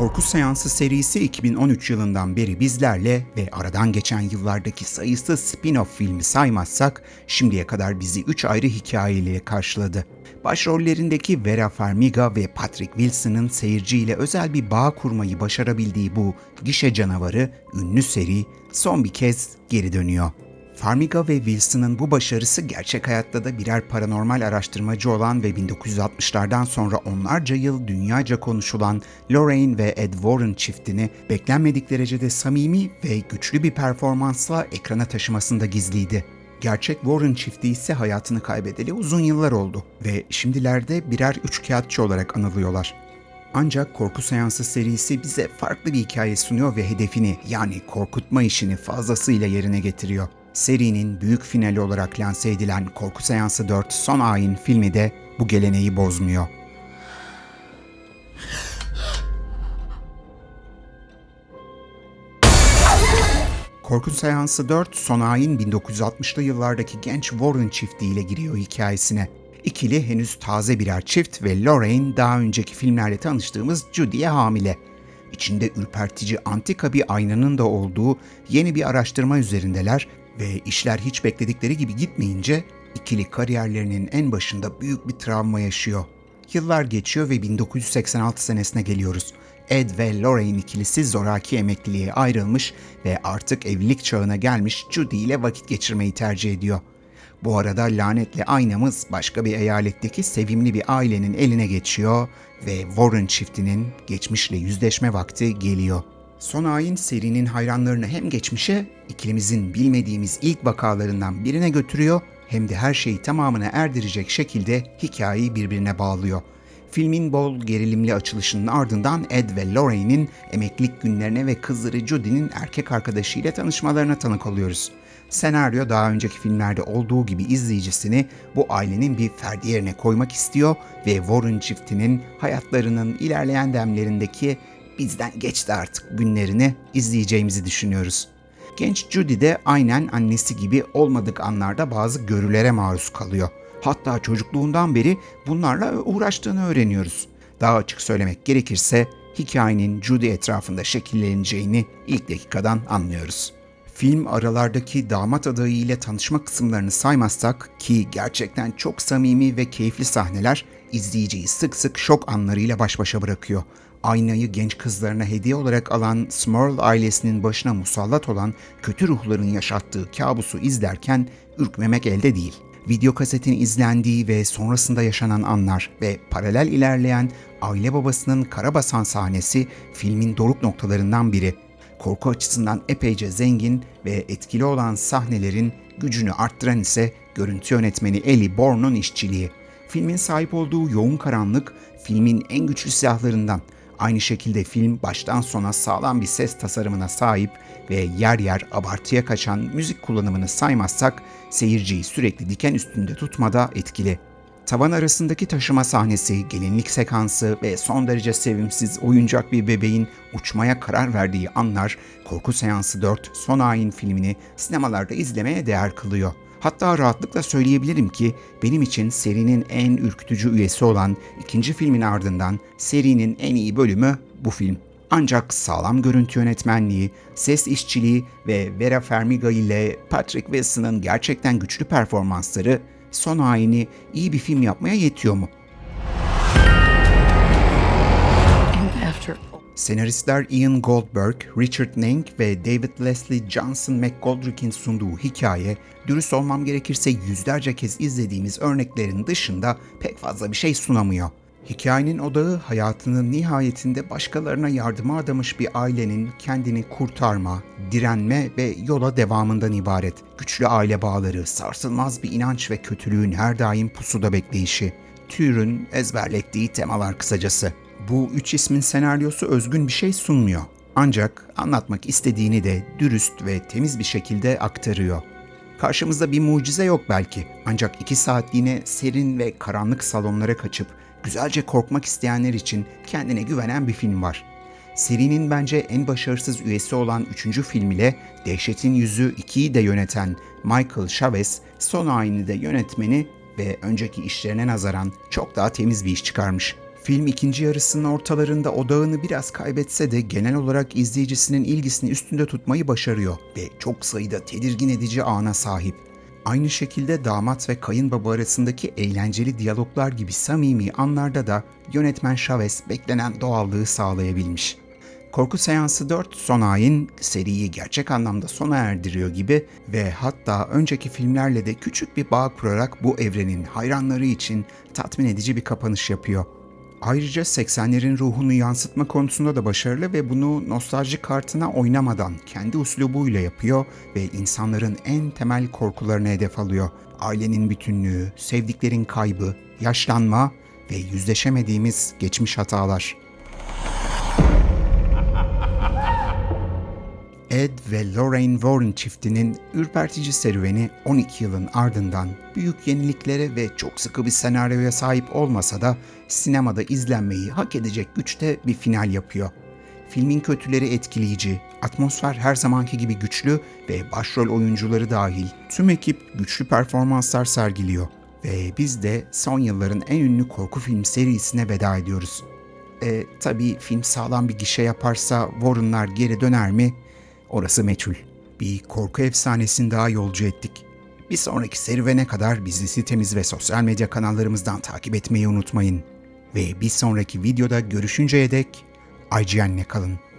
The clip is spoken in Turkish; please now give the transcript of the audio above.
Korku Seansı serisi 2013 yılından beri bizlerle ve aradan geçen yıllardaki sayısız spin-off filmi saymazsak şimdiye kadar bizi 3 ayrı hikayeyle karşıladı. Başrollerindeki Vera Farmiga ve Patrick Wilson'ın seyirciyle özel bir bağ kurmayı başarabildiği bu gişe canavarı ünlü seri son bir kez geri dönüyor. Farmiga ve Wilson'ın bu başarısı gerçek hayatta da birer paranormal araştırmacı olan ve 1960'lardan sonra onlarca yıl dünyaca konuşulan Lorraine ve Ed Warren çiftini beklenmedik derecede samimi ve güçlü bir performansla ekrana taşımasında gizliydi. Gerçek Warren çifti ise hayatını kaybedeli uzun yıllar oldu ve şimdilerde birer üçkağıtçı olarak anılıyorlar. Ancak Korku Seansı serisi bize farklı bir hikaye sunuyor ve hedefini yani korkutma işini fazlasıyla yerine getiriyor. Serinin büyük finali olarak lanse edilen Korku Seansı 4 Son Ayin filmi de bu geleneği bozmuyor. Korku Seansı 4, Son Ayin 1960'lı yıllardaki genç Warren çiftiyle giriyor hikayesine. İkili henüz taze birer çift ve Lorraine daha önceki filmlerle tanıştığımız Judy'ye hamile. İçinde ürpertici antika bir aynanın da olduğu yeni bir araştırma üzerindeler ve işler hiç bekledikleri gibi gitmeyince ikili kariyerlerinin en başında büyük bir travma yaşıyor. Yıllar geçiyor ve 1986 senesine geliyoruz. Ed ve Lorraine ikilisi zoraki emekliliğe ayrılmış ve artık evlilik çağına gelmiş Judy ile vakit geçirmeyi tercih ediyor. Bu arada lanetli aynamız başka bir eyaletteki sevimli bir ailenin eline geçiyor ve Warren çiftinin geçmişle yüzleşme vakti geliyor. Son Ayin serinin hayranlarını hem geçmişe, ikilimizin bilmediğimiz ilk vakalarından birine götürüyor hem de her şeyi tamamına erdirecek şekilde hikayeyi birbirine bağlıyor. Filmin bol gerilimli açılışının ardından Ed ve Lorraine'in emeklilik günlerine ve kızları Judy'nin erkek arkadaşıyla tanışmalarına tanık oluyoruz. Senaryo daha önceki filmlerde olduğu gibi izleyicisini bu ailenin bir ferdi yerine koymak istiyor ve Warren çiftinin hayatlarının ilerleyen demlerindeki bizden geçti artık günlerini izleyeceğimizi düşünüyoruz. Genç Judy de aynen annesi gibi olmadık anlarda bazı görülere maruz kalıyor. Hatta çocukluğundan beri bunlarla uğraştığını öğreniyoruz. Daha açık söylemek gerekirse hikayenin Judy etrafında şekilleneceğini ilk dakikadan anlıyoruz. Film aralardaki damat adayı ile tanışma kısımlarını saymazsak ki gerçekten çok samimi ve keyifli sahneler izleyiciyi sık sık şok anlarıyla baş başa bırakıyor. Aynayı genç kızlarına hediye olarak alan Smurl ailesinin başına musallat olan kötü ruhların yaşattığı kabusu izlerken ürkmemek elde değil. Video kasetin izlendiği ve sonrasında yaşanan anlar ve paralel ilerleyen aile babasının karabasan sahnesi filmin doruk noktalarından biri korku açısından epeyce zengin ve etkili olan sahnelerin gücünü arttıran ise görüntü yönetmeni Eli Bourne'un işçiliği. Filmin sahip olduğu yoğun karanlık filmin en güçlü silahlarından. Aynı şekilde film baştan sona sağlam bir ses tasarımına sahip ve yer yer abartıya kaçan müzik kullanımını saymazsak seyirciyi sürekli diken üstünde tutmada etkili. Tavan arasındaki taşıma sahnesi, gelinlik sekansı ve son derece sevimsiz oyuncak bir bebeğin uçmaya karar verdiği anlar Korku Seansı 4 Son Ayin filmini sinemalarda izlemeye değer kılıyor. Hatta rahatlıkla söyleyebilirim ki benim için serinin en ürkütücü üyesi olan ikinci filmin ardından serinin en iyi bölümü bu film. Ancak sağlam görüntü yönetmenliği, ses işçiliği ve Vera Farmiga ile Patrick Wilson'ın gerçekten güçlü performansları son ayini iyi bir film yapmaya yetiyor mu? Senaristler Ian Goldberg, Richard Nenk ve David Leslie Johnson McGoldrick'in sunduğu hikaye, dürüst olmam gerekirse yüzlerce kez izlediğimiz örneklerin dışında pek fazla bir şey sunamıyor. Hikayenin odağı hayatının nihayetinde başkalarına yardıma adamış bir ailenin kendini kurtarma, direnme ve yola devamından ibaret. Güçlü aile bağları, sarsılmaz bir inanç ve kötülüğün her daim pusuda bekleyişi. Türün ezberlettiği temalar kısacası. Bu üç ismin senaryosu özgün bir şey sunmuyor. Ancak anlatmak istediğini de dürüst ve temiz bir şekilde aktarıyor. Karşımızda bir mucize yok belki. Ancak iki saatliğine serin ve karanlık salonlara kaçıp güzelce korkmak isteyenler için kendine güvenen bir film var. Serinin bence en başarısız üyesi olan 3. film ile Dehşetin Yüzü 2'yi de yöneten Michael Chavez, son ayini de yönetmeni ve önceki işlerine nazaran çok daha temiz bir iş çıkarmış. Film ikinci yarısının ortalarında odağını biraz kaybetse de genel olarak izleyicisinin ilgisini üstünde tutmayı başarıyor ve çok sayıda tedirgin edici ana sahip. Aynı şekilde damat ve kayınbaba arasındaki eğlenceli diyaloglar gibi samimi anlarda da yönetmen Chavez beklenen doğallığı sağlayabilmiş. Korku Seansı 4 son ayin seriyi gerçek anlamda sona erdiriyor gibi ve hatta önceki filmlerle de küçük bir bağ kurarak bu evrenin hayranları için tatmin edici bir kapanış yapıyor. Ayrıca 80'lerin ruhunu yansıtma konusunda da başarılı ve bunu nostalji kartına oynamadan kendi uslubuyla yapıyor ve insanların en temel korkularını hedef alıyor. Ailenin bütünlüğü, sevdiklerin kaybı, yaşlanma ve yüzleşemediğimiz geçmiş hatalar. Ed ve Lorraine Warren çiftinin ürpertici serüveni 12 yılın ardından büyük yeniliklere ve çok sıkı bir senaryoya sahip olmasa da sinemada izlenmeyi hak edecek güçte bir final yapıyor. Filmin kötüleri etkileyici, atmosfer her zamanki gibi güçlü ve başrol oyuncuları dahil tüm ekip güçlü performanslar sergiliyor. Ve biz de son yılların en ünlü korku film serisine veda ediyoruz. E, tabii film sağlam bir gişe yaparsa Warren'lar geri döner mi? Orası meçhul. Bir korku efsanesini daha yolcu ettik. Bir sonraki serüvene kadar bizi sitemiz ve sosyal medya kanallarımızdan takip etmeyi unutmayın. Ve bir sonraki videoda görüşünceye dek IGN'le kalın.